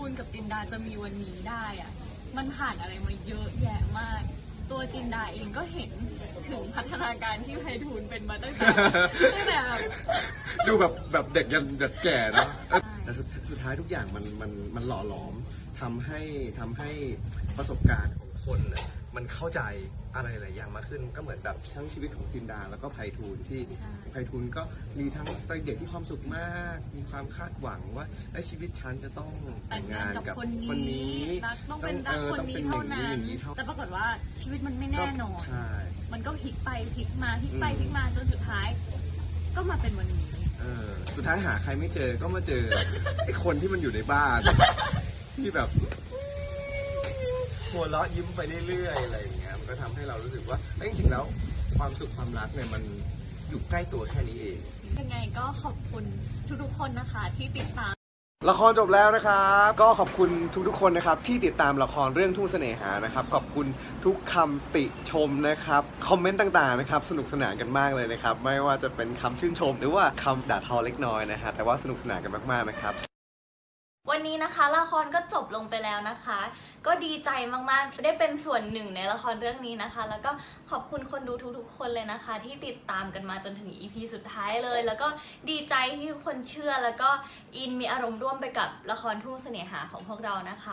ทูลกับจินดาจะมีวันนี้ได้อะมันผ่านอะไรมาเยอะแยะมาก ตัวจินดาเองก็เห็นถึงพัฒนาการที่ไพฑูรย์เป็นมาตั้งแต่ตั้งแต่แบบ ดูแบบแบบเด็กยันเด็กแก่เนอะเอ้ยแต่สุดสุดท้ายทุกอย่างมันมันมันหล่อหลอมทำให้ทำให้ประสบการณ์ของคนน่ะ มันเข้าใจอะไรหลายอย่างมากขึ้นก็เหมือนแบบทั้งชีวิตของจินดาแล้วก็ไพฑูรย์ที่ใช่ไพฑูรย์ก็มีทั้งตอนเด็กที่ความสุขมาก มีความคาดหวังว่าไอ้ชีวิตฉันจะต้องแต่แต่งงงางานนกับกับคนคนนี้นี้รักต้องเป็นรักออคนต้องนี้ป็เท่าอย่นั้งอนย่างนี้เท่าแต่ปรากฏว่าชีวิตมันไม่แน่นอนใช่มันก็พลิกไปพลิกมาพลิกไปอืมพลิกมาจนสุดท้าย ก็มาเป็นวันนี้เออสุดท้ายหาใครไม่เจอก็มาเจอไอ้คนที่มันอยู่ในบ้านที่แบบ หัวเราะยิ้มไปเรื่อยๆอะไรอย่างเงี้ยมันก็ทำให้เรารู้สึกว่าเอ้ยจริงๆแล้วความสุขความรักเนี่ยมันอยู่ใกล้ตัวแค่นี้เอง ยังไงก็ขอบคุณทุกๆคนนะคะที่ติดตาม ละครจบแล้วนะครับ ก็ขอบคุณทุกๆคนนะครับ ที่ติดตามละครเรื่องทุ่งเสน่หานะครับ ขอบคุณทุกคำติชมนะครับ คอมเมนต์ต่างๆนะครับ สนุกสนานกันมากเลยนะครับ ไม่ว่าจะเป็นคำชื่นชม หรือว่าคำด่าทอเล็กน้อยนะฮะแต่ว่าสนุกสนานกันมากๆนะครับ วันนี้นะคะละครก็จบลงไปแล้วนะคะ ก็ดีใจมากๆ ได้เป็นส่วนหนึ่งในละครเรื่องนี้นะคะ แล้วก็ขอบคุณคนดูทุกๆ คนเลยนะคะ ที่ติดตามกันมาจนถึง EP สุดท้ายเลย แล้วก็ดีใจที่ทุกคนเชื่อแล้วก็อินมีอารมณ์ร่วมไปกับละครทุ่งเสน่หาของพวกเรานะคะ